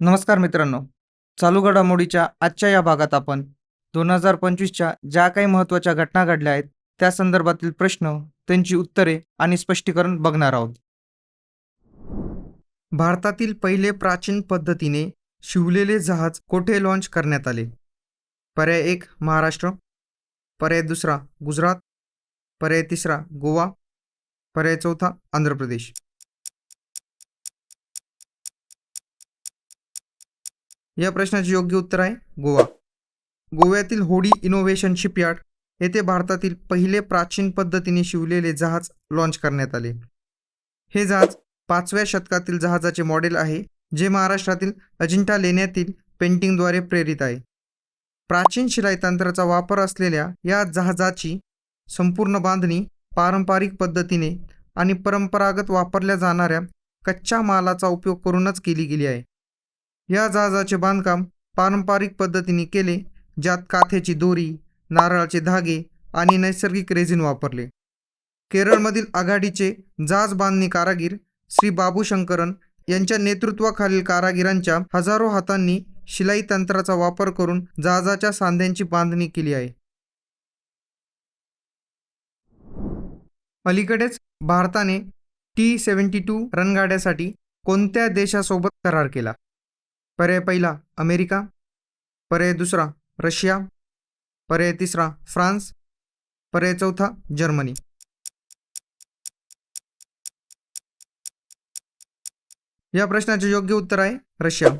नमस्कार मित्रांनो. चालू घडामोडीच्या आजच्या या भागात आपण दोन हजार पंचवीसच्या ज्या काही महत्त्वाच्या घटना घडल्या आहेत त्या संदर्भातील प्रश्न त्यांची उत्तरे आणि स्पष्टीकरण बघणार आहोत. भारतातील पहिले प्राचीन पद्धतीने शिवलेले जहाज कोठे लॉन्च करण्यात आले? पर्याय एक महाराष्ट्र. पर्याय दुसरा गुजरात. पर्याय तिसरा गोवा. पर्याय चौथा आंध्र प्रदेश. या प्रश्नाचे योग्य उत्तर आहे गोवा. गोव्यातील होडी इनोव्हेशन शिपयार्ड येथे भारतातील पहिले प्राचीन पद्धतीने शिवलेले जहाज लॉन्च करण्यात आले. हे जहाज पाचव्या शतकातील जहाजाचे मॉडेल आहे जे महाराष्ट्रातील अजिंठा लेण्यातील पेंटिंगद्वारे प्रेरित आहे. प्राचीन शिलाई तंत्राचा वापर असलेल्या या जहाजाची संपूर्ण बांधणी पारंपरिक पद्धतीने आणि परंपरागत वापरल्या जाणाऱ्या कच्च्या मालाचा उपयोग करूनच केली गेली आहे. या जहाजाचे बांधकाम पारंपरिक पद्धतीने केले ज्यात काथेची दोरी नारळाचे धागे आणि नैसर्गिक रेझिन वापरले. केरळमधील आघाडीचे जहाज बांधणी कारागीर श्री बाबू शंकरन यांच्या नेतृत्वाखालील कारागिरांच्या हजारो हातांनी शिलाई तंत्राचा वापर करून जहाजाच्या सांध्यांची बांधणी केली आहे. अलीकडेच भारताने टी सेवन्टी टू रणगाड्यासाठी कोणत्या देशासोबत करार केला? पर्याय पहिला अमेरिका पर्याय दुसरा रशिया पर्याय तिसरा फ्रान्स पर्याय चौथा जर्मनी. या प्रश्नाचे योग्य उत्तर आहे रशिया.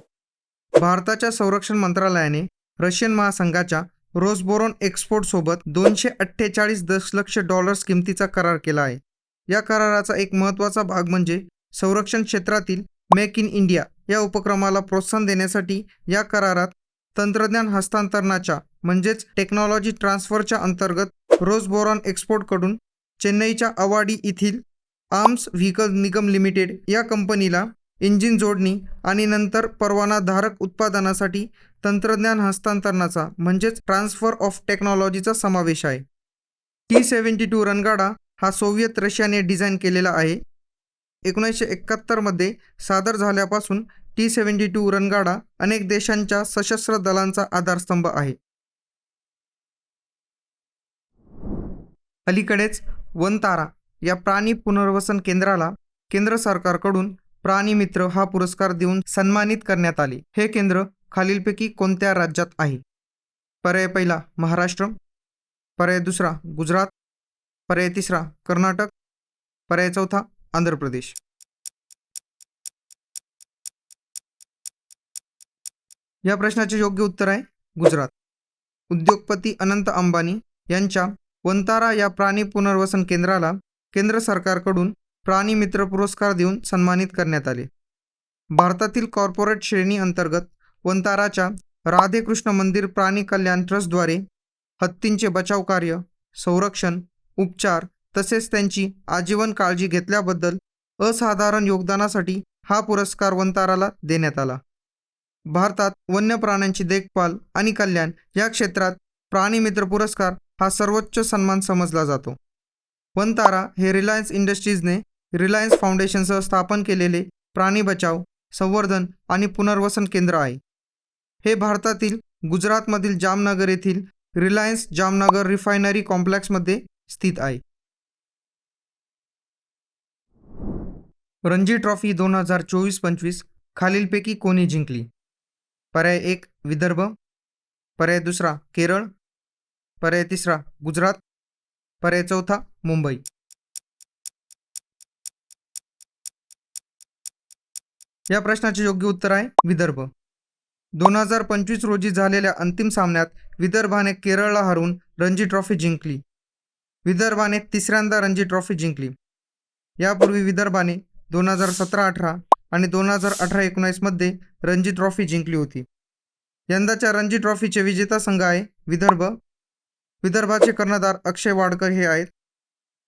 भारताच्या संरक्षण मंत्रालयाने रशियन महासंघाच्या रोसबोरोन एक्सपोर्टसोबत दोनशे अठ्ठेचाळीस दशलक्ष डॉलर्स किमतीचा करार केला आहे. या कराराचा एक महत्त्वाचा भाग म्हणजे संरक्षण क्षेत्रातील मेक इन इंडिया या उपक्रमाला प्रोत्साहन देण्यासाठी या करारात तंत्रज्ञान हस्तांतरणाच्या म्हणजेच टेक्नॉलॉजी ट्रान्सफरच्या अंतर्गत रोजबोरॉन एक्सपोर्टकडून चेन्नईच्या अवाडी येथील आर्म्स व्हीकल निगम लिमिटेड या कंपनीला इंजिन जोडणी आणि नंतर परवानाधारक उत्पादनासाठी तंत्रज्ञान हस्तांतरणाचा म्हणजेच ट्रान्सफर ऑफ टेक्नॉलॉजीचा समावेश आहे. टी सेव्हन्टी टू रणगाडा हा सोव्हिएत रशियाने डिझाईन केलेला आहे. एकोणीसशे एकाहत्तरमध्ये सादर झाल्यापासून टी सेव्हन्टी टू रणगाडा अनेक देशांच्या सशस्त्र दलांचा आधारस्तंभ आहे. अलीकडेच वनतारा या प्राणी पुनर्वसन केंद्राला केंद्र सरकारकडून प्राणीमित्र हा पुरस्कार देऊन सन्मानित करण्यात आले. हे केंद्र खालीलपैकी कोणत्या राज्यात आहे? पर्याय पहिला महाराष्ट्र. पर्याय दुसरा गुजरात. पर्याय तिसरा कर्नाटक. पर्याय चौथा आंध्र प्रदेश. या प्रश्नाचे योग्य उत्तर आहे गुजरात. उद्योगपती अनंत अंबानी यांच्या वंतारा या प्राणी पुनर्वसन केंद्राला केंद्र सरकारकडून प्राणी मित्र पुरस्कार देऊन सन्मानित करण्यात आले. भारतातील कॉर्पोरेट श्रेणी अंतर्गत वंताराच्या राधेकृष्ण मंदिर प्राणी कल्याण ट्रस्टद्वारे हत्तींचे बचाव कार्य संरक्षण उपचार तसेच त्यांची आजीवन काळजी घेतल्याबद्दल असाधारण योगदानासाठी हा पुरस्कार वंताराला देण्यात आला. भारतात वन्य प्राण्यांची देखभाल आणि कल्याण या क्षेत्रात प्राणीमित्र पुरस्कार हा सर्वोच्च सन्मान समजला जातो. वनतारा हे रिलायन्स इंडस्ट्रीजने रिलायन्स फाउंडेशनसह स्थापन केलेले प्राणी बचाव संवर्धन आणि पुनर्वसन केंद्र आहे. हे भारतातील गुजरातमधील जामनगर येथील रिलायन्स जामनगर रिफायनरी कॉम्प्लेक्समध्ये स्थित आहे. रणजी ट्रॉफी दोन हजार चोवीस पंचवीस खालीलपैकी कोणी जिंकली? पर्याय एक विदर्भ. पर्याय दुसरा केरळ. पर्याय तिसरा गुजरात. पर्याय चौथा मुंबई. या प्रश्नाचे योग्य उत्तर आहे विदर्भ. दोन हजार पंचवीस रोजी झालेल्या अंतिम सामन्यात विदर्भाने केरळला हरवून रणजी ट्रॉफी जिंकली. विदर्भाने तिसऱ्यांदा रणजी ट्रॉफी जिंकली. यापूर्वी विदर्भाने दोन हजार सतरा अठरा आणि दोन हजार अठरा एकोणीसमध्ये रणजी ट्रॉफी जिंकली होती. यंदाच्या रणजी ट्रॉफीचे विजेता संघ आहे विदर्भ. विदर्भाचे कर्णधार अक्षय वाडकर हे आहेत.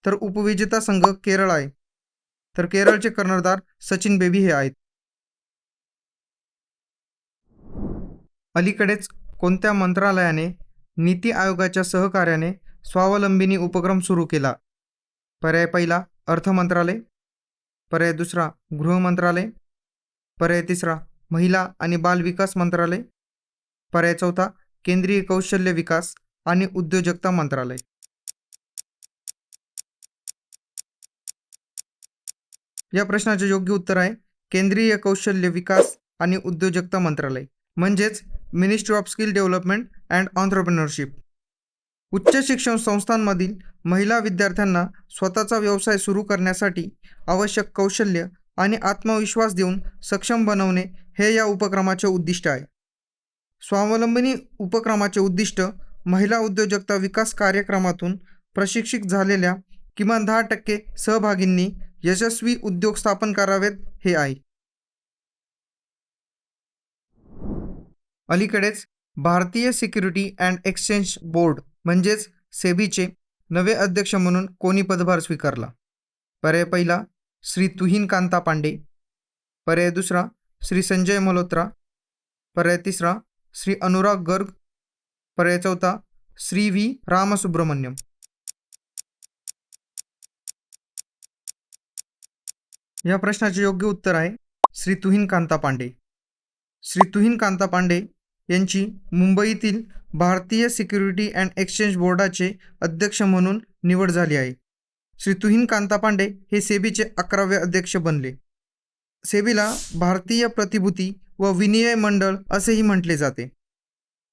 तर उपविजेता संघ केरळ आहे. तर केरळचे कर्णधार सचिन बेबी हे आहेत. अलीकडेच कोणत्या मंत्रालयाने नीती आयोगाच्या सहकार्याने स्वावलंबिनी उपक्रम सुरू केला? पर्याय पहिला अर्थ मंत्रालय. पर्याय दुसरा गृह मंत्रालय पर्याय तिसरा महिला आणि बाल विकास मंत्रालय पर्याय चौथा केंद्रीय कौशल्य विकास आणि उद्योजकता मंत्रालय. या प्रश्नाचे योग्य उत्तर आहे केंद्रीय कौशल्य विकास आणि उद्योजकता मंत्रालय म्हणजेच ministry of skill development and entrepreneurship उच्च शिक्षण संस्थांमधील महिला विद्यार्थ्यांना स्वतःचा व्यवसाय सुरू करण्यासाठी आवश्यक कौशल्य आणि आत्मविश्वास देऊन सक्षम बनवणे हे या उपक्रमाचे उद्दिष्ट आहे. स्वावलंबनी उपक्रमाचे उद्दिष्ट महिला उद्योजकता विकास कार्यक्रमातून प्रशिक्षित झालेल्या किमान दहा टक्के सहभागींनी यशस्वी उद्योग स्थापन करावेत हे आहे. अलीकडेच भारतीय सिक्युरिटी अँड एक्सचेंज बोर्ड म्हणजेच सेबीचे नवे अध्यक्ष म्हणून कोणी पदभार स्वीकारला? पर्याय पहिला श्री तुहीन कांता पांडे. पर्याय दुसरा श्री संजय मल्होत्रा. पर्याय तिसरा श्री अनुराग गर्ग. पर्याय चौथा श्री व्ही. रामसुब्रमण्यम. या प्रश्नाचे योग्य उत्तर आहे श्री तुहीन कांता पांडे. श्री तुहीन कांता पांडे यांची मुंबईतील भारतीय सिक्युरिटी अँड एक्सचेंज बोर्डाचे अध्यक्ष म्हणून निवड झाली आहे. श्री तुहीन कांता पांडे हे सेबीचे अकरावे अध्यक्ष बनले. सेबीला भारतीय प्रतिभूती व विनिमय मंडळ असेही म्हटले जाते.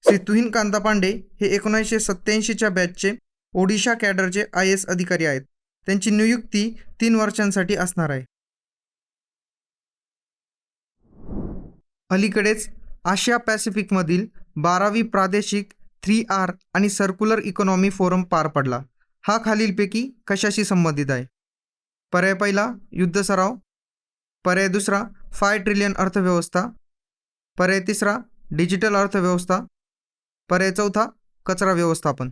श्री तुहीन कांता पांडे हे एकोणीसशे सत्याऐंशीच्या बॅचचे ओडिशा कॅडरचे आय एस अधिकारी आहेत. त्यांची नियुक्ती तीन वर्षांसाठी असणार आहे. अलीकडेच आशिया पॅसिफिकमधील बारावी प्रादेशिक थ्री आर आणि सर्क्युलर इकॉनॉमी फोरम पार पडला. हा खालीलपैकी कशाशी संबंधित आहे? पर्याय पहिला युद्ध सराव. पर्याय दुसरा फाय ट्रिलियन अर्थव्यवस्था. पर्याय तिसरा डिजिटल अर्थव्यवस्था. पर्याय चौथा कचरा व्यवस्थापन.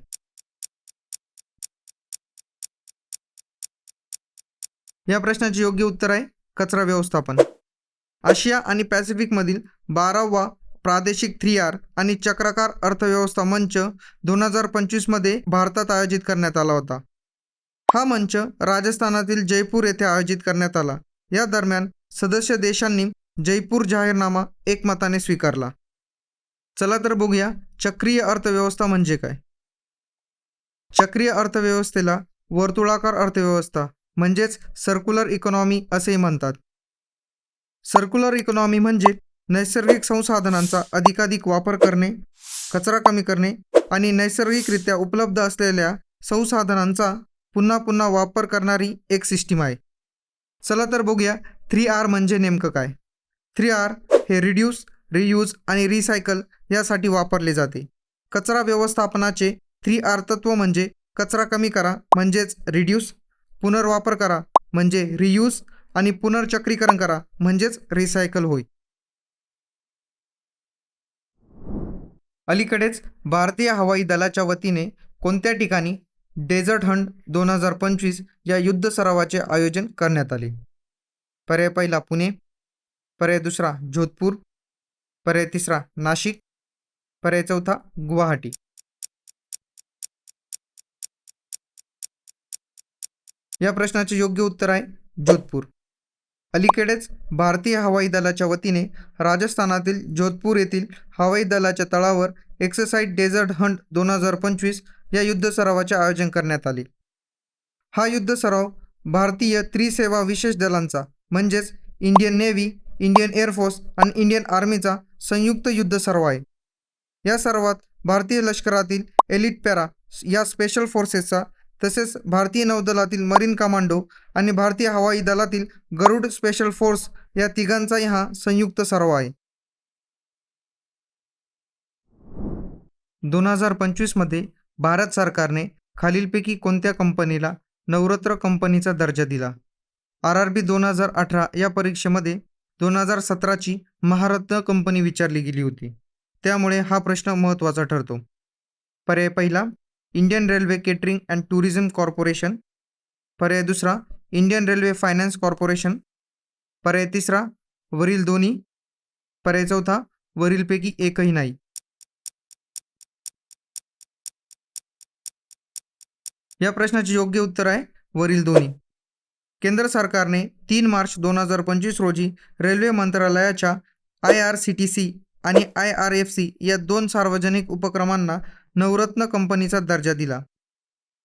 या प्रश्नाचे योग्य उत्तर आहे कचरा व्यवस्थापन. आशिया आणि पॅसिफिकमधील बारावा प्रादेशिक थ्री आर आणि चक्राकार अर्थव्यवस्था मंच दोन हजार पंचवीसमध्ये भारतात आयोजित करण्यात आला होता. हा मंच राजस्थानातील जयपूर येथे आयोजित करण्यात आला. या दरम्यान सदस्य देशांनी जयपूर जाहीरनामा एकमताने स्वीकारला. चला तर बघूया चक्रीय अर्थव्यवस्था म्हणजे काय? चक्रीय अर्थव्यवस्थेला वर्तुळाकार अर्थव्यवस्था म्हणजेच सर्क्युलर इकॉनॉमी असेही म्हणतात. सर्क्युलर इकॉनॉमी म्हणजे नैसर्गिक संसाधनांचा अधिकाधिक वापर करणे कचरा कमी करणे आणि नैसर्गिकरित्या उपलब्ध असलेल्या संसाधनांचा पुन्हा पुन्हा वापर करणारी एक सिस्टीम आहे. चला तर बघूया थ्री आर म्हणजे नेमकं काय. थ्री आर हे रिड्यूस रियूज आणि रिसायकल यासाठी वापरले जाते. कचरा व्यवस्थापनाचे थ्री आर तत्व म्हणजे कचरा कमी करा म्हणजेच रिड्यूस पुनर्वापर करा म्हणजे रियूज आणि पुनर्चक्रीकरण करा म्हणजेच रिसायकल होय. अलीकडेच भारतीय हवाई दलाच्या वतीने कोणत्या ठिकाणी डेझर्ट हंड दोन हजार पंचवीस या युद्ध सरावाचे आयोजन करण्यात आले? पर्याय पहिला पुणे पर्याय दुसरा जोधपूर पर्याय तिसरा नाशिक पर्याय चौथा गुवाहाटी. या प्रश्नाचे योग्य उत्तर आहे जोधपूर. अलीकडेच भारतीय हवाई दलाच्या वतीने राजस्थानातील जोधपूर येथील हवाई दलाच्या तळावर एक्सरसाइज डेझर्ट हंट दोन हजार पंचवीस या युद्ध सरावाचे आयोजन करण्यात आले. हा युद्ध सराव भारतीय त्रिसेवा विशेष दलांचा म्हणजेच Indian navy Indian air force आणि इंडियन आर्मीचा संयुक्त युद्ध सराव आहे. या सर्वात भारतीय लष्करातील एलिट पॅरा या स्पेशल फोर्सेसचा तसेच भारतीय नौदलातील मरीन कमांडो आणि भारतीय हवाई दलातील गरुड स्पेशल फोर्स या तिघांचाही हा संयुक्त सराव आहे. दोन हजार पंचवीसमध्ये भारत सरकारने खालीलपैकी कोणत्या कंपनीला नवरत्न कंपनीचा दर्जा दिला? आर आर बी दोन हजार अठरा या परीक्षेमध्ये दोन हजार सतराची महारत्न कंपनी विचारली गेली होती. त्यामुळे हा प्रश्न महत्त्वाचा ठरतो. पर्याय पहिला Indian railway catering and tourism corporation पर्याय दुसरा इंडियन रेल्वे फायनान्स कॉर्पोरेशन पर्याय तिसरा वरील दोन्ही पर्याय चौथा वरीलपैकी एकही नाही या प्रश्नाचे योग्य उत्तर आहे वरील दोन्ही केंद्र सरकारने तीन मार्च दोन हजार पंचवीस रोजी रेल्वे मंत्रालयाच्या I R C T C आणि आय आर एफ सी या दोन सार्वजनिक उपक्रमांना नवरत्न कंपनीचा दर्जा दिला.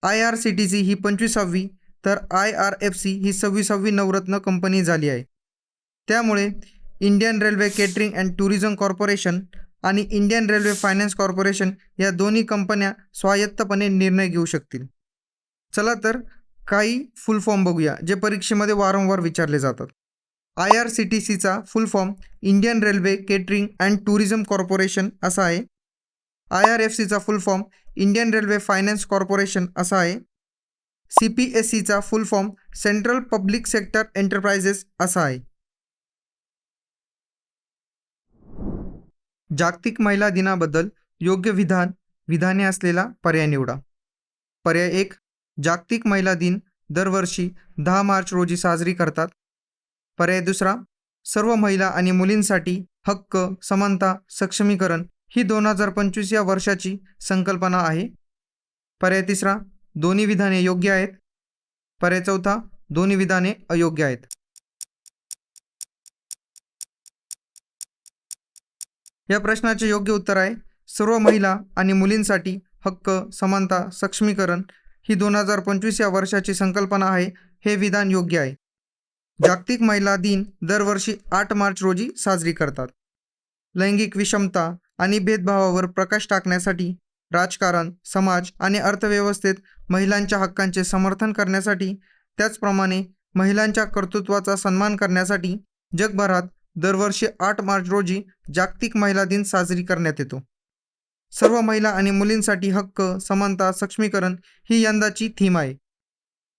I R C T C ही पंचवीसावी तर आय आर एफ सी ही सव्वीसावी नवरत्न कंपनी झाली आहे. त्यामुळे Indian railway catering and tourism corporation आणि इंडियन रेल्वे फायनान्स कॉर्पोरेशन या दोन्ही कंपन्या स्वायत्तपणे निर्णय घेऊ शकतील. चला तर काही फुल फॉर्म बघूया जे परीक्षेमध्ये वारंवार विचारले जातात. आय आर सी टी सीचा full form Indian railway catering and tourism corporation असा आहे. आय आर एफ सीचा full form Indian railway finance corporation असा आहे. सी पी एस सीचा full form central public sector enterprises असा आहे. जागतिक महिला दिनाबद्दल योग्य विधान विधाने असलेला पर्याय निवडा. पर्याय एक जागतिक महिला दिन दरवर्षी दहा मार्च रोजी साजरी करतात. पर्याय दुसरा सर्व महिला आणि मुलींसाठी हक्क समानता सक्षमीकरण ही दोन हजार पंचवीस या वर्षाची संकल्पना आहे. पर्याय तिसरा दोन्ही विधाने योग्य आहेत. पर्याय चौथा दोन्ही विधाने अयोग्य आहेत. या प्रश्नाचे योग्य उत्तर आहे सर्व महिला आणि मुलींसाठी हक्क समानता सक्षमीकरण ही दोन हजार पंचवीस या वर्षाची संकल्पना आहे हे विधान योग्य आहे. जागतिक महिला दिन दरवर्षी आठ मार्च रोजी साजरी करतात. लैंगिक विषमता आणि भेदभावावर प्रकाश टाकण्यासाठी राजकारण समाज आणि अर्थव्यवस्थेत महिलांच्या हक्कांचे समर्थन करण्यासाठी त्याचप्रमाणे महिलांच्या कर्तृत्वाचा सन्मान करण्यासाठी जगभरात दरवर्षी आठ मार्च रोजी जागतिक महिला दिन साजरी करण्यात येतो. सर्व महिला आणि मुलींसाठी हक्क समानता सक्षमीकरण ही यंदाची थीम आहे.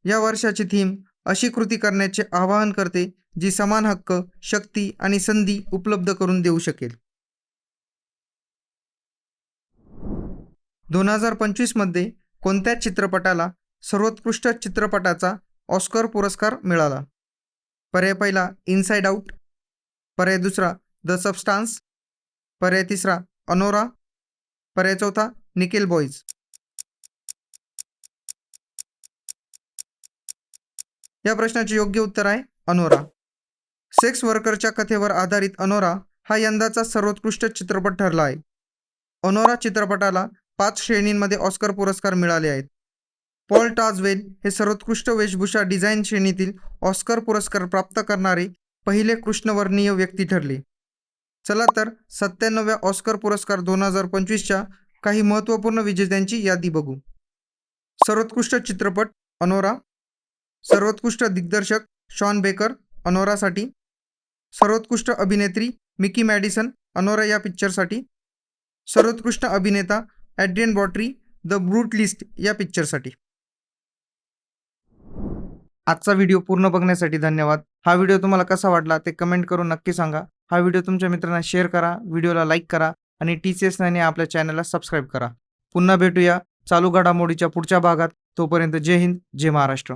या वर्षाची थीम अशी कृती करण्याचे आवाहन करते जी समान हक्क शक्ती आणि संधी उपलब्ध करून देऊ शकेल. दोन हजार पंचवीसमध्ये कोणत्या चित्रपटाला सर्वोत्कृष्ट चित्रपटाचा ऑस्कर पुरस्कार मिळाला? पर्याय पहिला इनसाइड आऊट पर्याय दुसरा द सबस्टान्स पर्याय तिसरा अनोरा पर्याय चौथा निखिल बॉईज या प्रश्नाचे योग्य उत्तर आहे अनोरा सेक्स वर्करच्या कथेवर आधारित अनोरा हा यंदाचा सर्वोत्कृष्ट चित्रपट ठरला आहे. अनोरा चित्रपटाला पाच श्रेणींमध्ये ऑस्कर पुरस्कार मिळाले आहेत. पॉल टाजवेल हे सर्वोत्कृष्ट वेशभूषा डिझाईन श्रेणीतील ऑस्कर पुरस्कार प्राप्त करणारे पहिले कृष्णवर्णीय व्यक्ती ठरले. चला तर सत्त्याण्णव्या ऑस्कर पुरस्कार दोन हजार पंचवीसच्या काही महत्त्वपूर्ण विजेत्यांची यादी बघू. सर्वोत्कृष्ट चित्रपट अनोरा सर्वोत्कृष्ट दिग्दर्शक शॉन बेकर अनोरासाठी सर्वोत्कृष्ट अभिनेत्री मिकी मॅडिसन अनोरा या पिक्चरसाठी सर्वोत्कृष्ट अभिनेता ॲड्रियन बॉटरी द ब्रूट लिस्ट या पिक्चरसाठी आजचा व्हिडिओ पूर्ण बघण्यासाठी धन्यवाद. हा व्हिडिओ तुम्हाला कसा वाटला ते कमेंट करून नक्की सांगा. हा व्हिडिओ तुमच्या मित्रांना शेअर करा व्हिडिओला लाईक करा आणि टी सी एस नाईने आपल्या चॅनलला सबस्क्राईब करा. पुन्हा भेटूया चालू घडामोडीच्या पुढच्या भागात. तोपर्यंत जय हिंद जय महाराष्ट्र.